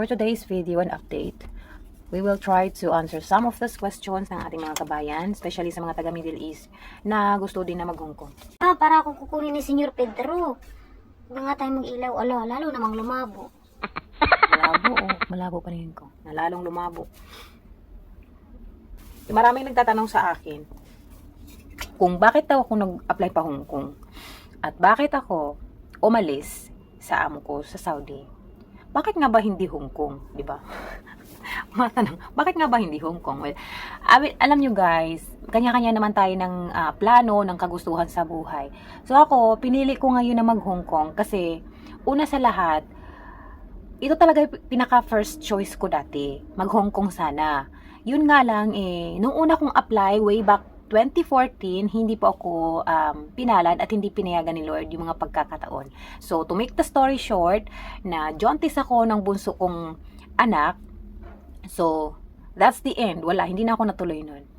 for today's video and update, we will try to answer some of those questions ng ating mga kabayan, especially sa mga taga Middle East na gusto din na mag-Hong Kong. Ah, para ako kukunin ni Senyor Pedro. Huwag nga tayo mag-ilaw. Ala, lalo namang lumabo. Malabo, oh. Malabo pa rin ko. Nalalong lumabo. Maraming nagtatanong sa akin kung bakit daw ako nag-apply pa Hong Kong at bakit ako umalis sa amo ko sa Saudi. Bakit nga ba hindi Hong Kong, di ba? Matanong, bakit nga ba hindi Hong Kong? Well, alam nyo guys, kanya-kanya naman tayo ng ah, plano, ng kagustuhan sa buhay. So ako, pinili ko ngayon na mag-Hong Kong kasi una sa lahat, ito talaga yung pinaka first choice ko dati. Mag Hong Kong sana. Yun nga lang eh, nung una kong apply way back 2014, hindi po ako um, pinalad at hindi pinayagan ni Lord yung mga pagkakataon. So, to make the story short, na jauntis ako ng bunso kong anak. So, that's the end. Wala, hindi na ako natuloy nun.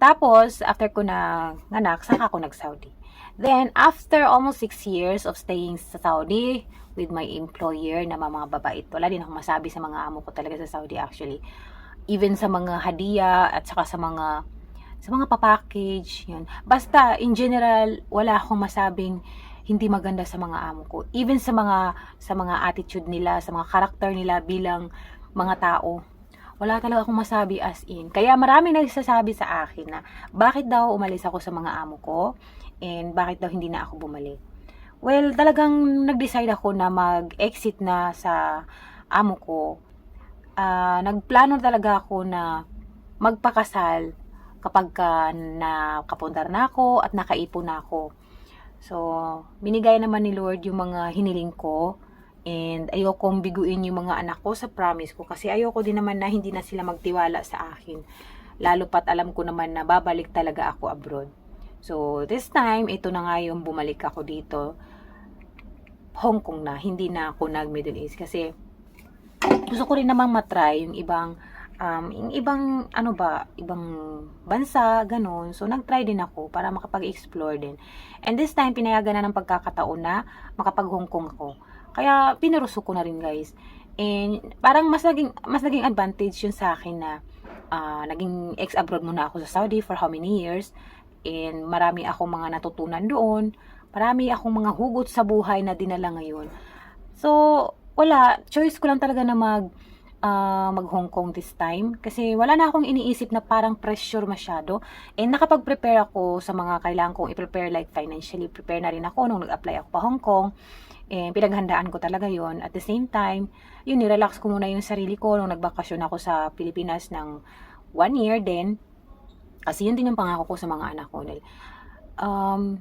Tapos, after ko na anak, saka ako nag-Saudi. Then, after almost six years of staying sa Saudi with my employer na mga babait, wala din ako masabi sa mga amo ko talaga sa Saudi actually. Even sa mga hadiah at saka sa mga sa mga papackage, yun. Basta, in general, wala akong masabing hindi maganda sa mga amo ko. Even sa mga sa mga attitude nila, sa mga karakter nila bilang mga tao. Wala talaga akong masabi as in. Kaya marami nagsasabi sa akin na bakit daw umalis ako sa mga amo ko and bakit daw hindi na ako bumalik. Well, talagang nag-decide ako na mag-exit na sa amo ko. Ah, nagplano talaga ako na magpakasal kapag ka nakapundar na ako at nakaipon na ako. So, binigay naman ni Lord yung mga hiniling ko and ayokong biguin yung mga anak ko sa promise ko kasi ayoko din naman na hindi na sila magtiwala sa akin. Lalo pat alam ko naman na babalik talaga ako abroad. So, this time, ito na nga yung bumalik ako dito. Hong Kong na, hindi na ako nag-Middle East kasi gusto ko rin namang matry yung ibang um, yung ibang ano ba, ibang bansa, ganun. So, nag-try din ako para makapag-explore din. And this time, pinayagan na ng pagkakataon na makapag-Hong Kong ako. Kaya, pinuruso ko na rin, guys. And, parang mas naging, mas naging advantage yun sa akin na ah, naging ex-abroad muna ako sa Saudi for how many years. And, marami akong mga natutunan doon. Marami akong mga hugot sa buhay na dinala ngayon. So, wala. Choice ko lang talaga na mag ah, mag Hong Kong this time. Kasi wala na akong iniisip na parang pressure masyado. And nakapag-prepare ako sa mga kailangan kong i-prepare like financially prepare na rin ako nung nag-apply ako pa Hong Kong. And pinaghandaan ko talaga yon at the same time yun nirelax ko muna yung sarili ko nung nagbakasyon ako sa Pilipinas ng one year din kasi yun din yung pangako ko sa mga anak ko dahil um,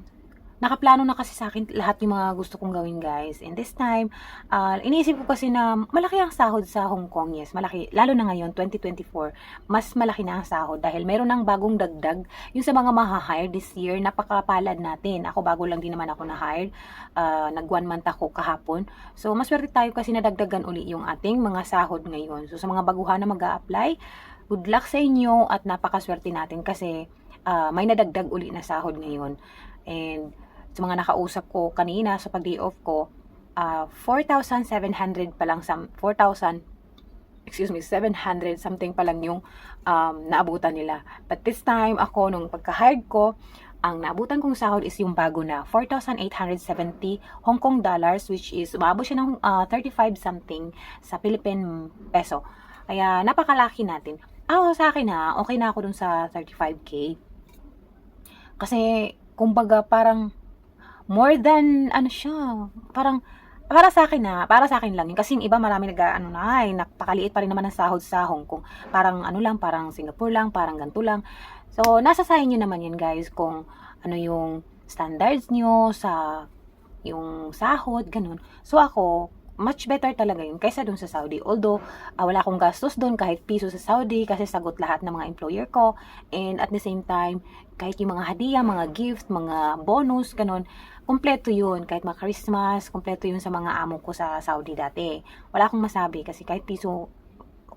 nakaplano na kasi sa akin lahat yung mga gusto kong gawin guys. And this time, ah, iniisip ko kasi na malaki ang sahod sa Hong Kong. Yes, malaki. Lalo na ngayon, 2024, mas malaki na ang sahod dahil meron ng bagong dagdag. Yung sa mga maha-hire this year, napakapalad natin. Ako bago lang din naman ako na-hire. Ah, nag one month ako kahapon. So, maswerte tayo kasi nadagdagan uli yung ating mga sahod ngayon. So, sa mga baguhan na mag apply good luck sa inyo at napakaswerte natin kasi ah, may nadagdag uli na sahod ngayon. And sa mga nakausap ko kanina sa pag-day off ko, ah, 4,700 pa lang, sam- 4,000, excuse me, 700 something pa lang yung um, naabutan nila. But this time, ako, nung pagka-hired ko, ang naabutan kong sahod is yung bago na 4,870 Hong Kong dollars which is umabot siya ng ah, 35 something sa Philippine peso. Kaya napakalaki natin. Ah, sa akin ha, okay na ako dun sa 35k. Kasi, kumbaga, parang more than, ano siya, parang, para sa akin na, para sa akin lang yun. Kasi yung iba marami nag, ano na, ay, napakaliit pa rin naman ang sahod sa Hong Kong. Parang ano lang, parang Singapore lang, parang ganito lang. So, nasa sa inyo naman yan guys, kung ano yung standards nyo sa yung sahod, ganun. So, ako, much better talaga yun kaysa dun sa Saudi. Although, ah, wala akong gastos dun kahit piso sa Saudi kasi sagot lahat ng mga employer ko. And at the same time, kahit yung mga hadiah, mga gift, mga bonus, ganun, kompleto yun. Kahit mga Christmas, kompleto yun sa mga amo ko sa Saudi dati. Wala akong masabi kasi kahit piso,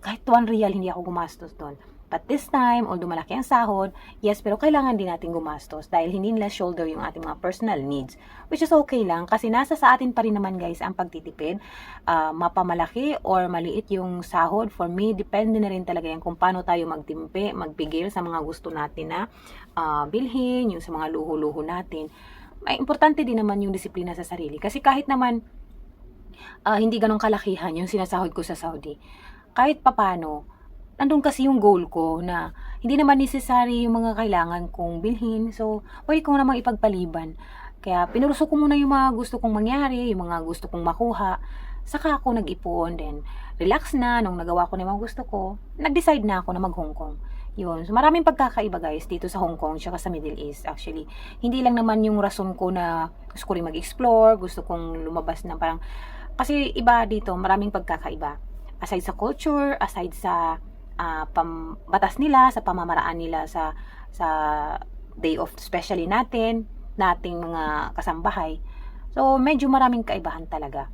kahit 1 real hindi ako gumastos doon. But this time, although malaki ang sahod, yes, pero kailangan din natin gumastos dahil hindi nila shoulder yung ating mga personal needs. Which is okay lang kasi nasa sa atin pa rin naman guys ang pagtitipid. Ah, mapamalaki or maliit yung sahod. For me, depende na rin talaga yan kung paano tayo magtimpi, magpigil sa mga gusto natin na ah, bilhin, yung sa mga luho-luho natin. May importante din naman yung disiplina sa sarili. Kasi kahit naman ah, hindi ganong kalakihan yung sinasahod ko sa Saudi, kahit papano, nandun kasi yung goal ko na hindi naman necessary yung mga kailangan kong bilhin. So, pwede ko namang ipagpaliban. Kaya pinuruso ko muna yung mga gusto kong mangyari, yung mga gusto kong makuha. Saka ako nag-ipon, then relax na nung nagawa ko na yung mga gusto ko. Nag-decide na ako na mag-Hong Kong. Yun. So, maraming pagkakaiba guys dito sa Hong Kong tsaka sa Middle East actually. Hindi lang naman yung rason ko na gusto ko rin mag-explore, gusto kong lumabas na parang kasi iba dito, maraming pagkakaiba. Aside sa culture, aside sa ah, pam, batas nila, sa pamamaraan nila sa sa day of especially natin, nating mga kasambahay. So, medyo maraming kaibahan talaga.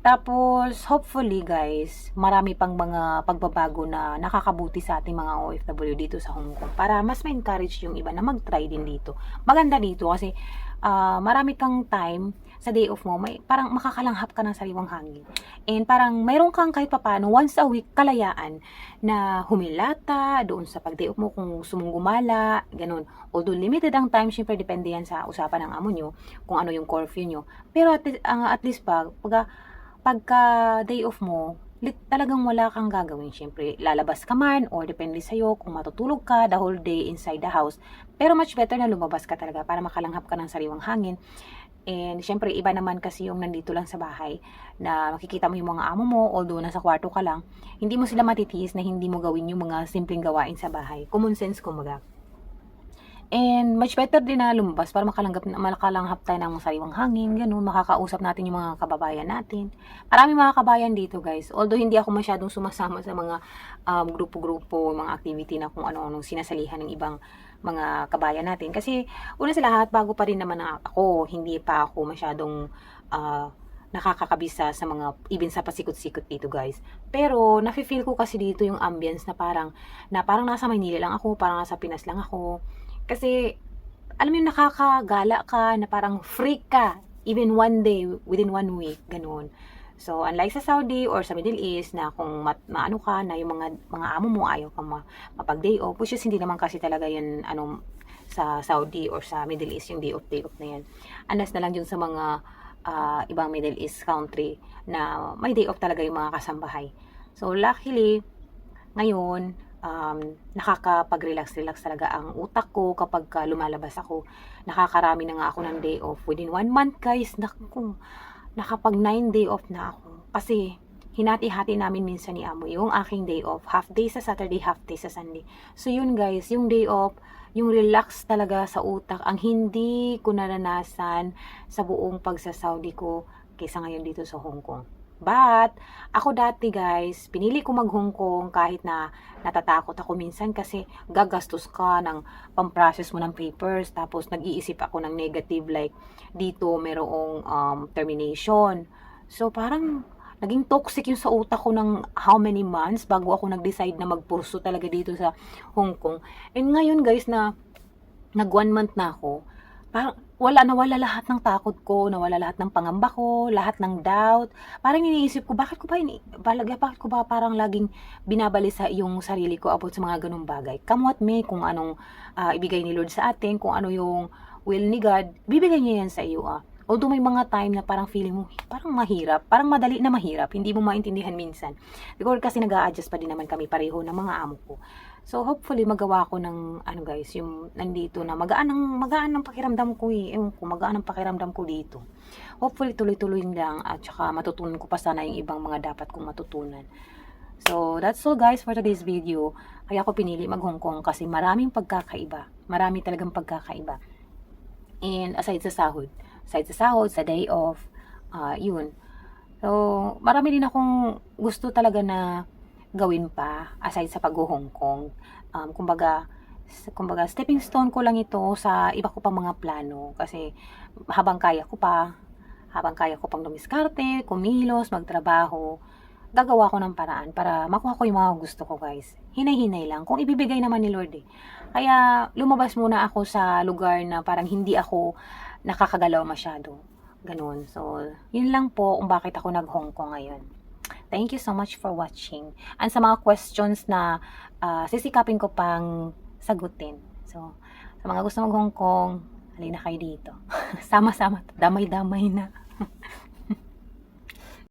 Tapos, hopefully guys, marami pang mga pagbabago na nakakabuti sa ating mga OFW dito sa Hong Kong para mas ma-encourage yung iba na mag-try din dito. Maganda dito kasi ah, marami kang time sa day off mo, may parang makakalanghap ka ng sariwang hangin. And parang mayroon kang kahit papano once a week kalayaan na humilata doon sa pag-day off mo kung gusto mong gumala, ganun. Although limited ang time, syempre depende yan sa usapan ng amo nyo, kung ano yung curfew nyo. Pero at, ang- at least pag, pag pagka day off mo, talagang wala kang gagawin. Siyempre, lalabas ka man or depende sa'yo kung matutulog ka the whole day inside the house. Pero much better na lumabas ka talaga para makalanghap ka ng sariwang hangin. And syempre, iba naman kasi yung nandito lang sa bahay na makikita mo yung mga amo mo, although nasa kwarto ka lang, hindi mo sila matitiis na hindi mo gawin yung mga simpleng gawain sa bahay. Common sense, kumaga. And much better din na lumabas para makalanggap, makalanghap tayo ng sariwang hangin, ganun, makakausap natin yung mga kababayan natin. Marami mga kabayan dito guys. Although hindi ako masyadong sumasama sa mga um, grupo-grupo, mga activity na kung ano-anong sinasalihan ng ibang mga kabayan natin. Kasi una sa lahat, bago pa rin naman na ako, hindi pa ako masyadong ah, nakakakabisa sa mga, even sa pasikot-sikot dito guys. Pero, nafe-feel ko kasi dito yung ambience na parang, na parang nasa Maynila lang ako, parang nasa Pinas lang ako. Kasi, alam mo yung nakakagala ka, na parang free ka, even one day, within one week, ganun. So, unlike sa Saudi or sa Middle East na kung mat, maano ka na yung mga mga amo mo ayaw ka ma, mapag-day off, which is hindi naman kasi talaga yan ano sa Saudi or sa Middle East yung day off day off na yan. Unless na lang yun sa mga ah, ibang Middle East country na may day off talaga yung mga kasambahay. So, luckily, ngayon, um, nakakapag-relax-relax talaga ang utak ko kapag ka lumalabas ako. Nakakarami na nga ako ng day off. Within one month, guys, naku, nakapag nine day off na ako. Kasi, hinati-hati namin minsan ni Amo yung aking day off. Half day sa Saturday, half day sa Sunday. So, yun guys, yung day off, yung relax talaga sa utak, ang hindi ko naranasan sa buong pagsa-Saudi ko kaysa ngayon dito sa Hong Kong. But, ako dati guys, pinili ko mag Hong Kong kahit na natatakot ako minsan kasi gagastos ka ng pamprocess mo ng papers tapos nag-iisip ako ng negative like dito merong um, termination. So parang naging toxic yung sa utak ko ng how many months bago ako nag-decide na magpurso talaga dito sa Hong Kong. And ngayon guys na nag one month na ako, parang wala nawala lahat ng takot ko, nawala lahat ng pangamba ko, lahat ng doubt. Parang iniisip ko, bakit ko ba ini, balaga, bakit ko ba parang laging binabalisa yung sarili ko about sa mga ganung bagay. Come what may, kung anong ah, ibigay ni Lord sa atin, kung ano yung will ni God, bibigay niya yan sa iyo ah. Although may mga time na parang feeling mo, parang mahirap, parang madali na mahirap, hindi mo maintindihan minsan. Because kasi nag adjust pa din naman kami pareho ng mga amo ko. So hopefully magawa ko ng ano guys, yung nandito na magaan ang magaan ang pakiramdam ko eh. Ewan ko, magaan ang pakiramdam ko dito. Hopefully tuloy-tuloy lang at saka matutunan ko pa sana yung ibang mga dapat kong matutunan. So, that's all guys for today's video. Kaya ako pinili mag Hong Kong kasi maraming pagkakaiba. Marami talagang pagkakaiba. And aside sa sahod, aside sa sahod, sa day off, ah yun. So, marami din akong gusto talaga na gawin pa aside sa pag-Hong Kong. Um, kumbaga, kumbaga, stepping stone ko lang ito sa iba ko pang mga plano. Kasi habang kaya ko pa, habang kaya ko pang dumiskarte, kumilos, magtrabaho, gagawa ko ng paraan para makuha ko yung mga gusto ko, guys. Hinay-hinay lang. Kung ibibigay naman ni Lord eh. Kaya, lumabas muna ako sa lugar na parang hindi ako nakakagalaw masyado. Ganun. So, yun lang po kung bakit ako nag-Hong Kong ngayon. Thank you so much for watching. And sa mga questions na ah, sisikapin ko pang sagutin. So, sa mga gusto mag-Hong Kong, halina kayo dito. Sama-sama. Damay-damay na.